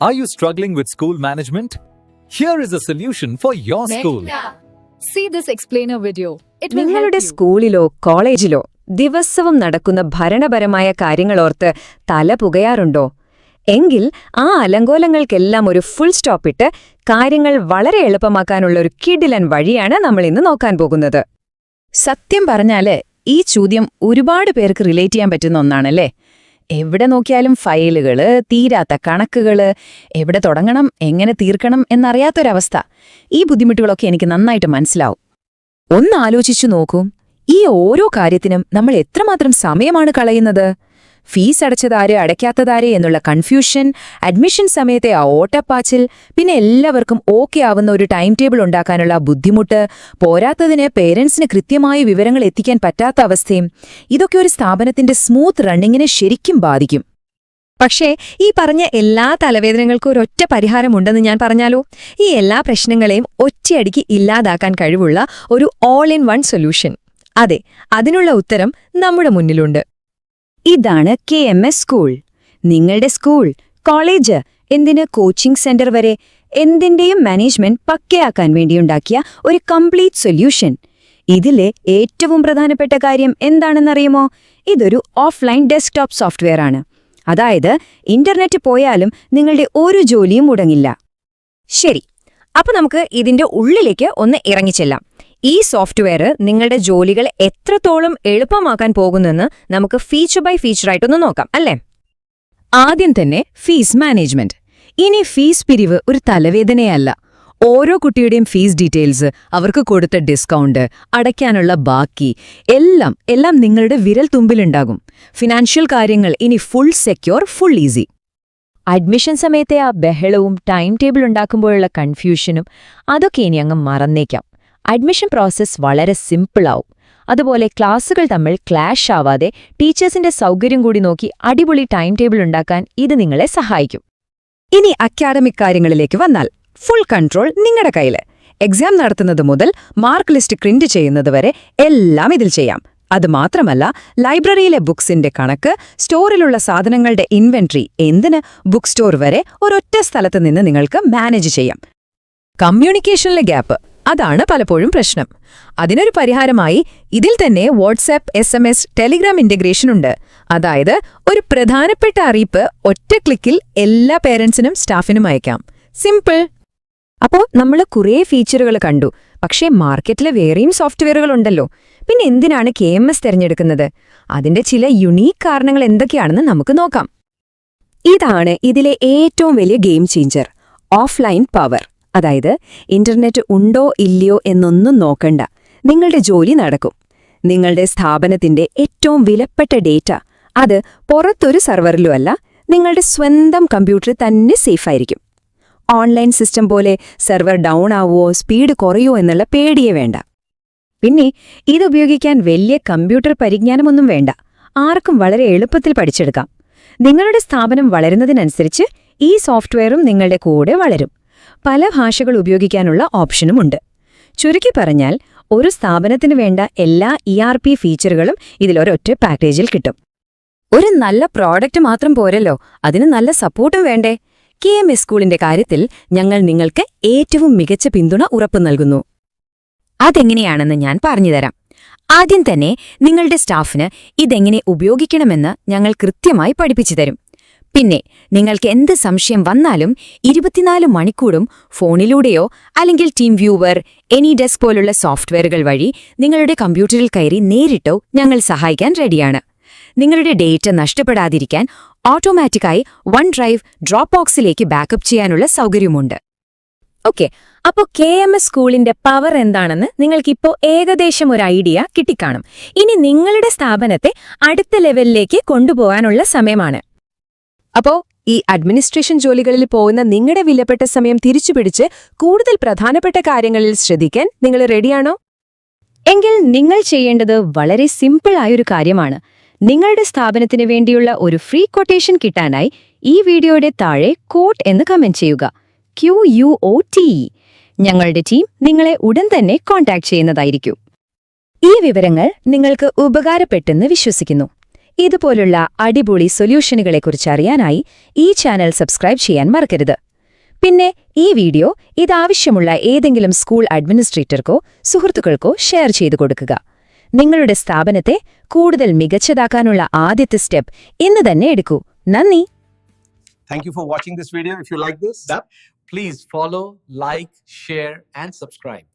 Are you struggling with school management? Here is a solution for your school. See this explainer video. It will നിങ്ങളുടെ സ്കൂളിലോ കോളേജിലോ ദിവസവും നടക്കുന്ന ഭരണപരമായ കാര്യങ്ങളോർത്ത് തല പുകയാറുണ്ടോ എങ്കിൽ ആ അലങ്കോലങ്ങൾക്കെല്ലാം ഒരു ഫുൾ സ്റ്റോപ്പ് ഇട്ട് കാര്യങ്ങൾ വളരെ എളുപ്പമാക്കാനുള്ള ഒരു കിടിലൻ വഴിയാണ് നമ്മൾ ഇന്ന് നോക്കാൻ പോകുന്നത് സത്യം പറഞ്ഞാൽ ഈ ചോദ്യം ഒരുപാട് പേർക്ക് റിലേറ്റ് ചെയ്യാൻ പറ്റുന്ന ഒന്നാണല്ലേ എവിടെ നോക്കിയാലും ഫയലുകൾ തീരാത്ത കണക്കുകൾ എവിടെ തുടങ്ങണം എങ്ങനെ തീർക്കണം എന്നറിയാത്തൊരവസ്ഥ. ഈ ബുദ്ധിമുട്ടുകളൊക്കെ എനിക്ക് നന്നായിട്ട് മനസ്സിലാവും. ഒന്ന് ആലോചിച്ചു നോക്കൂ. ഈ ഓരോ കാര്യത്തിനും നമ്മൾ എത്രമാത്രം സമയമാണ് കളയുന്നത്? ഫീസ് അടച്ചതാര് അടയ്ക്കാത്തതാര് എന്നുള്ള കൺഫ്യൂഷൻ അഡ്മിഷൻ സമയത്തെ ആ ഓട്ടപ്പാച്ചിൽ പിന്നെ എല്ലാവർക്കും ഓക്കെ ആവുന്ന ഒരു ടൈം ടേബിൾ ഉണ്ടാക്കാനുള്ള ബുദ്ധിമുട്ട് പോരാത്തതിന് പേരൻസിന് കൃത്യമായ വിവരങ്ങൾ എത്തിക്കാൻ പറ്റാത്ത അവസ്ഥയും ഇതൊക്കെ ഒരു സ്ഥാപനത്തിന്റെ സ്മൂത്ത് റണ്ണിങ്ങിനെ ശരിക്കും ബാധിക്കും. പക്ഷേ ഈ പറഞ്ഞ എല്ലാ തലവേദനകൾക്കും ഒരൊറ്റ പരിഹാരമുണ്ടെന്ന് ഞാൻ പറഞ്ഞാലോ? ഈ എല്ലാ പ്രശ്നങ്ങളെയും ഒറ്റയടിക്ക് ഇല്ലാതാക്കാൻ കഴിവുള്ള ഒരു ഓൾ ഇൻ വൺ സൊല്യൂഷൻ അതെ അതിനുള്ള ഉത്തരം നമ്മുടെ മുന്നിലുണ്ട്. ഇതാണ് കെ എം എസ് സ്കൂൾ. നിങ്ങളുടെ സ്കൂൾ കോളേജ് എന്തിന് കോച്ചിംഗ് സെന്റർ വരെ എന്തിന്റെയും മാനേജ്മെന്റ് പക്കയാക്കാൻ വേണ്ടിയുണ്ടാക്കിയ ഒരു കംപ്ലീറ്റ് സൊല്യൂഷൻ. ഇതിലെ ഏറ്റവും പ്രധാനപ്പെട്ട കാര്യം എന്താണെന്നറിയുമോ? ഇതൊരു ഓഫ്ലൈൻ ഡെസ്ക്ടോപ്പ് സോഫ്റ്റ്വെയർ ആണ്. അതായത് ഇന്റർനെറ്റ് പോയാലും നിങ്ങളുടെ ഒരു ജോലിയും മുടങ്ങില്ല. ശരി അപ്പൊ നമുക്ക് ഇതിന്റെ ഉള്ളിലേക്ക് ഒന്ന് ഇറങ്ങിച്ചെല്ലാം. ഈ സോഫ്റ്റ്വെയർ നിങ്ങളുടെ ജോലികൾ എത്രത്തോളം എളുപ്പമാക്കാൻ പോകുന്നെന്ന് നമുക്ക് ഫീച്ചർ ബൈ ഫീച്ചർ ഫീച്ചറായിട്ടൊന്ന് നോക്കാം അല്ലേ? ആദ്യം തന്നെ ഫീസ് മാനേജ്മെന്റ് ഇനി ഫീസ് പിരിവ് ഒരു തലവേദനയല്ല. ഓരോ കുട്ടിയുടെയും ഫീസ് ഡീറ്റെയിൽസ് അവർക്ക് കൊടുത്ത ഡിസ്കൗണ്ട് അടയ്ക്കാനുള്ള ബാക്കി എല്ലാം എല്ലാം നിങ്ങളുടെ വിരൽ തുമ്പിലുണ്ടാകും. ഫിനാൻഷ്യൽ കാര്യങ്ങൾ ഇനി full secure full easy admission സമയത്തെ ആ ബഹളവും ടൈം ടേബിൾ ഉണ്ടാക്കുമ്പോഴുള്ള കൺഫ്യൂഷനും അതൊക്കെ ഇനി അങ്ങ് മറന്നേക്കാം. അഡ്മിഷൻ പ്രോസസ്സ് വളരെ സിമ്പിളാവും. അതുപോലെ ക്ലാസ്സുകൾ തമ്മിൽ ക്ലാഷ് ആവാതെ ടീച്ചേഴ്സിന്റെ സൗകര്യം കൂടി നോക്കി അടിപൊളി ടൈം ടേബിൾ ഉണ്ടാക്കാൻ ഇത് നിങ്ങളെ സഹായിക്കും. ഇനി അക്കാദമിക് കാര്യങ്ങളിലേക്ക് വന്നാൽ ഫുൾ കൺട്രോൾ നിങ്ങളുടെ കയ്യിൽ എക്സാം നടത്തുന്നത് മുതൽ മാർക്ക് ലിസ്റ്റ് പ്രിന്റ് ചെയ്യുന്നത് വരെ എല്ലാം ഇതിൽ ചെയ്യാം. അത് മാത്രമല്ല ലൈബ്രറിയിലെ ബുക്സിന്റെ കണക്ക് സ്റ്റോറിലുള്ള സാധനങ്ങളുടെ ഇൻവെന്ററി എന്തിന് ബുക്ക് സ്റ്റോർ വരെ ഒരൊറ്റ സ്ഥലത്ത് നിന്ന് നിങ്ങൾക്ക് മാനേജ് ചെയ്യാം. കമ്മ്യൂണിക്കേഷനിലെ ഗ്യാപ്പ്. അതാണ് പലപ്പോഴും പ്രശ്നം. അതിനൊരു പരിഹാരമായി ഇതിൽ തന്നെ WhatsApp S M S Telegram integration ഉണ്ട്. അതായത് ഒരു പ്രധാനപ്പെട്ട അറിയിപ്പ് ഒറ്റ ക്ലിക്കിൽ എല്ലാ പേരൻസിനും സ്റ്റാഫിനും അയക്കാം. സിമ്പിൾ അപ്പോ നമ്മൾ കുറേ ഫീച്ചറുകൾ കണ്ടു. പക്ഷേ മാർക്കറ്റിലെ വേറെയും സോഫ്റ്റ്വെയറുകൾ ഉണ്ടല്ലോ. പിന്നെ എന്തിനാണ് കെ എം എസ് തിരഞ്ഞെടുക്കുന്നത്? അതിന്റെ ചില യുണീക്ക് കാരണങ്ങൾ എന്തൊക്കെയാണെന്ന് നമുക്ക് നോക്കാം. ഇതാണ് ഇതിലെ ഏറ്റവും വലിയ ഗെയിം ചേഞ്ചർ ഓഫ്ലൈൻ പവർ അതായത് ഇന്റർനെറ്റ് ഉണ്ടോ ഇല്ലയോ എന്നൊന്നും നോക്കണ്ട. നിങ്ങളുടെ ജോലി നടക്കും. നിങ്ങളുടെ സ്ഥാപനത്തിന്റെ ഏറ്റവും വിലപ്പെട്ട ഡേറ്റ അത് പുറത്തൊരു സെർവറിലുമല്ല നിങ്ങളുടെ സ്വന്തം കമ്പ്യൂട്ടറിൽ തന്നെ സേഫായിരിക്കും ഓൺലൈൻ സിസ്റ്റം പോലെ സെർവർ ഡൗൺ ആവുമോ സ്പീഡ് കുറയുമോ എന്നുള്ള പേടിയേ വേണ്ട. പിന്നെ ഇതുപയോഗിക്കാൻ വലിയ കമ്പ്യൂട്ടർ പരിജ്ഞാനമൊന്നും വേണ്ട. ആർക്കും വളരെ എളുപ്പത്തിൽ പഠിച്ചെടുക്കാം. നിങ്ങളുടെ സ്ഥാപനം വളരുന്നതിനനുസരിച്ച് ഈ സോഫ്റ്റ്വെയറും നിങ്ങളുടെ കൂടെ വളരും. പല ഭാഷകൾ ഉപയോഗിക്കാനുള്ള ഓപ്ഷനുമുണ്ട്. ചുരുക്കി പറഞ്ഞാൽ ഒരു സ്ഥാപനത്തിന് വേണ്ട എല്ലാ ഇ ആർ പി ഫീച്ചറുകളും ഇതിലൊരൊറ്റ പാക്കേജിൽ കിട്ടും. ഒരു നല്ല പ്രോഡക്റ്റ് മാത്രം പോരല്ലോ അതിന് നല്ല സപ്പോർട്ടും വേണ്ടേ? കെ എം എസ് സ്കൂളിന്റെ കാര്യത്തിൽ ഞങ്ങൾ നിങ്ങൾക്ക് ഏറ്റവും മികച്ച പിന്തുണ ഉറപ്പു നൽകുന്നു. അതെങ്ങനെയാണെന്ന് ഞാൻ പറഞ്ഞുതരാം. ആദ്യം തന്നെ നിങ്ങളുടെ സ്റ്റാഫിന് ഇതെങ്ങനെ ഉപയോഗിക്കണമെന്ന് ഞങ്ങൾ കൃത്യമായി പഠിപ്പിച്ചു തരും പിന്നെ നിങ്ങൾക്ക് എന്ത് സംശയം വന്നാലും ഇരുപത്തിനാല് മണിക്കൂറും ഫോണിലൂടെയോ അല്ലെങ്കിൽ ടീം വ്യൂവർ എനി ഡെസ്ക് പോലുള്ള സോഫ്റ്റ്വെയറുകൾ വഴി നിങ്ങളുടെ കമ്പ്യൂട്ടറിൽ കയറി നേരിട്ടോ ഞങ്ങൾ സഹായിക്കാൻ റെഡിയാണ്. നിങ്ങളുടെ ഡേറ്റ നഷ്ടപ്പെടാതിരിക്കാൻ ഓട്ടോമാറ്റിക്കായി വൺ ഡ്രൈവ് ഡ്രോപ്പ് ബോക്സിലേക്ക് ബാക്കപ്പ് ചെയ്യാനുള്ള സൗകര്യമുണ്ട്. ഓക്കെ അപ്പോൾ കെ എം എസ് സ്കൂളിന്റെ പവർ എന്താണെന്ന് നിങ്ങൾക്കിപ്പോ ഏകദേശം ഒരു ഐഡിയ കിട്ടിക്കാണും. ഇനി നിങ്ങളുടെ സ്ഥാപനത്തെ അടുത്ത ലെവലിലേക്ക് കൊണ്ടുപോകാനുള്ള സമയമാണ്. അപ്പോ ഈ അഡ്മിനിസ്ട്രേഷൻ ജോലികളിൽ പോകുന്ന നിങ്ങളുടെ വിലപ്പെട്ട സമയം തിരിച്ചുപിടിച്ച് കൂടുതൽ പ്രധാനപ്പെട്ട കാര്യങ്ങളിൽ ശ്രദ്ധിക്കാൻ നിങ്ങൾ റെഡിയാണോ എങ്കിൽ നിങ്ങൾ ചെയ്യേണ്ടത് വളരെ സിമ്പിൾ ആയൊരു കാര്യമാണ്. നിങ്ങളുടെ സ്ഥാപനത്തിന് വേണ്ടിയുള്ള ഒരു ഫ്രീ കൊട്ടേഷൻ കിട്ടാനായി ഈ വീഡിയോയുടെ താഴെ കോട്ട് എന്ന് കമന്റ് ചെയ്യുക. ക്യു യു ഒ ടി ഞങ്ങളുടെ ടീം നിങ്ങളെ ഉടൻ തന്നെ കോൺടാക്ട് ചെയ്യുന്നതായിരിക്കും. ഈ വിവരങ്ങൾ നിങ്ങൾക്ക് ഉപകാരപ്പെട്ടെന്ന് വിശ്വസിക്കുന്നു. ഇതുപോലുള്ള അടിപൊളി സൊല്യൂഷനുകളെക്കുറിച്ച് അറിയാനായി ഈ ചാനൽ സബ്സ്ക്രൈബ് ചെയ്യാൻ മറക്കരുത്. പിന്നെ ഈ വീഡിയോ ഇതാവശ്യമുള്ള ഏതെങ്കിലും സ്കൂൾ അഡ്മിനിസ്ട്രേറ്റർക്കോ സുഹൃത്തുക്കൾക്കോ ഷെയർ ചെയ്തു കൊടുക്കുക. നിങ്ങളുടെ സ്ഥാപനത്തെ കൂടുതൽ മികച്ചതാക്കാനുള്ള ആദ്യത്തെ സ്റ്റെപ്പ് ഇന്ന് തന്നെ എടുക്കൂ. നന്ദി! Thank you for watching this video. If you like this, Please follow, like, share, and subscribe.